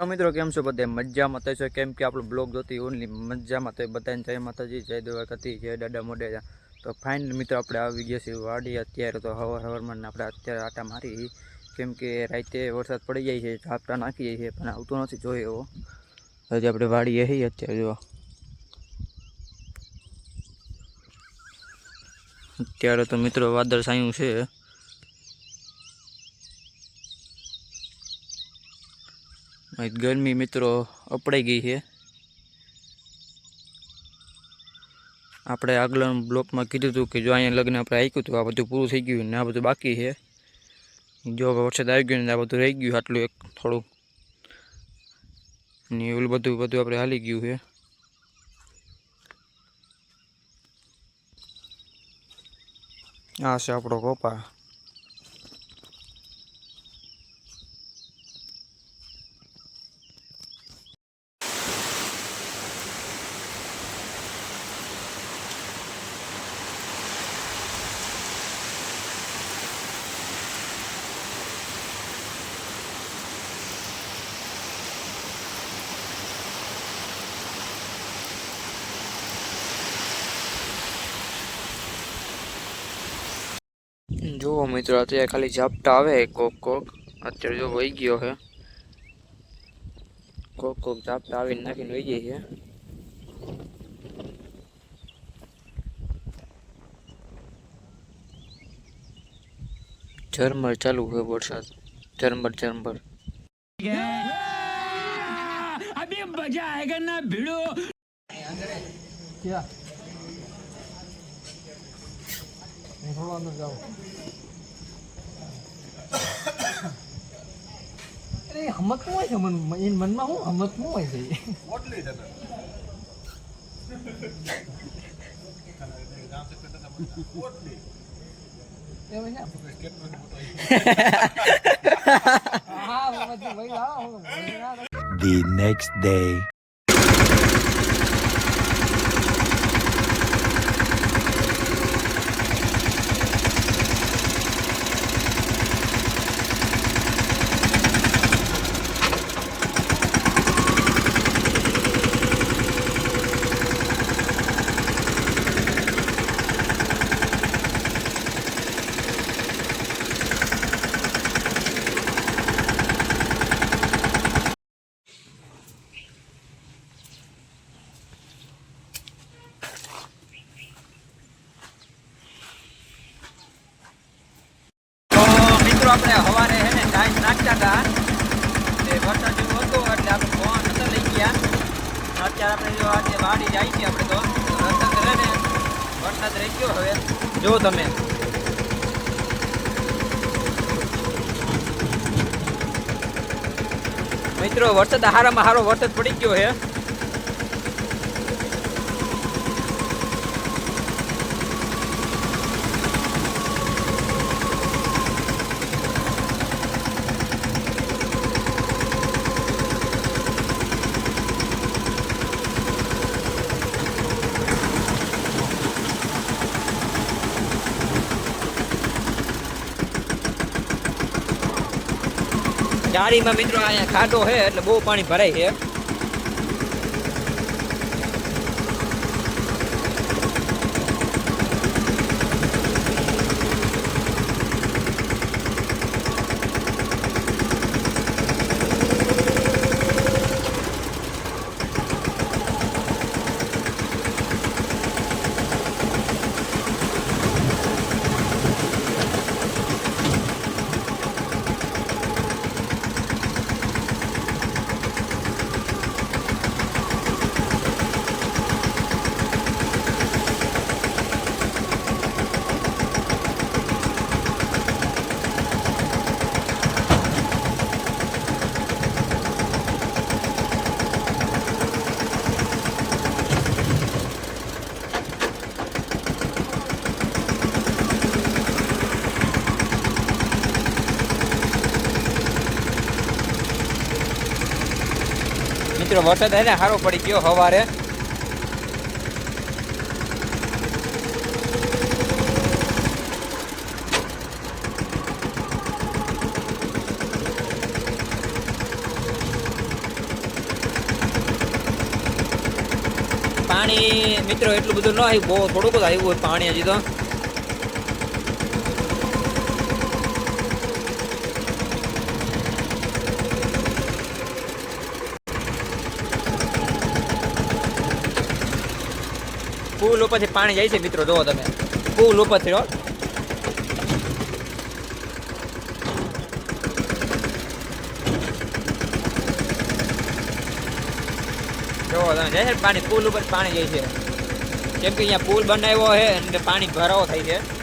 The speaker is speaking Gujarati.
મિત્રો કેમ છો બધે? મજામાં તો છો? કેમ કે આપણો બ્લોગ જોતી ઓનલી મજામાં તો બધાને જય માતાજી, જય દ્વારકાથી જય દાદા મોઢેરા તો ફાઇનલ મિત્રો આપણે આવી ગયા છીએ વાડી અત્યારે તો હવાર હવારમાં આપણે અત્યારે આટા મારી કેમ કે રાતે વરસાદ પડી જાય છે, ઝાપટા નાખી જાય છે પણ આવતો નથી જોઈએ એવો હજી આપણે વાડી એ અત્યારે જો. અત્યારે તો મિત્રો વાદળ સાયું છે. ગરમી મિત્રો અપડાઈ ગઈ છે. આપણે આગલા બ્લોકમાં કીધું હતું કે જો અહીંયા લગ્ન આપણે આવ્યું હતું, આ બધું પૂરું થઈ ગયું ને આ બધું બાકી છે. જો વરસાદ આવી ગયો ને આ બધું રહી ગયું આટલું એક થોડું. ને એવું બધું બધું આપણે હાલી ગયું છે. આ છે આપણો કોપા જુઓ મિત્રો, અત્યારે ખાલી ઝાપટા આવે. કોક કોક. અત્યારે જો વહી ગયો છે કોક કોક ઝાપટા આવીને નાખીને વહી જાય છે ઝરમર ચાલુ છે વરસાદ. ઝરમર ઝરમર. ભીડો ક્યાં? અંદર જાઓ जाओ અરે હોય છે મન એન મનમાં હું હમત શું હોય છે The next day. તો મિત્રો આપણે સવારે છે ને ટાઈમ નાખતા હતા. તે વરસાદ જેવું હતું એટલે આપણે ફોન નતા લઈ ગયા. અત્યારે આપણે જો આજે વાડી જાય છે આપણે તો. વરસાદ રહે ને, વરસાદ રહી ગયો હવે. જો તમે. મિત્રો, વરસાદ હારામાં હારો વરસાદ પડી ગયો છે જાળીમાં મિત્રો અહીંયા ખાડો છે એટલે બહુ પાણી ભરાય છે. મિત્રો, વરસાદ હે સારો પડી ગયો સવારે પાણી, મિત્રો, એટલું બધું ન આવ્યું. બહુ, થોડુંક જ આવ્યું પાણી હજી તો. પુલ ઉપરથી પાણી જાય છે મિત્રો, જોવો તમે. ફૂલ ઉપરથી હો. પાણી? પુલ ઉપર પાણી જાય છે. કેમ કે અહીંયા પુલ બનાવ્યો છે અને પાણી ભરાવો થાય છે.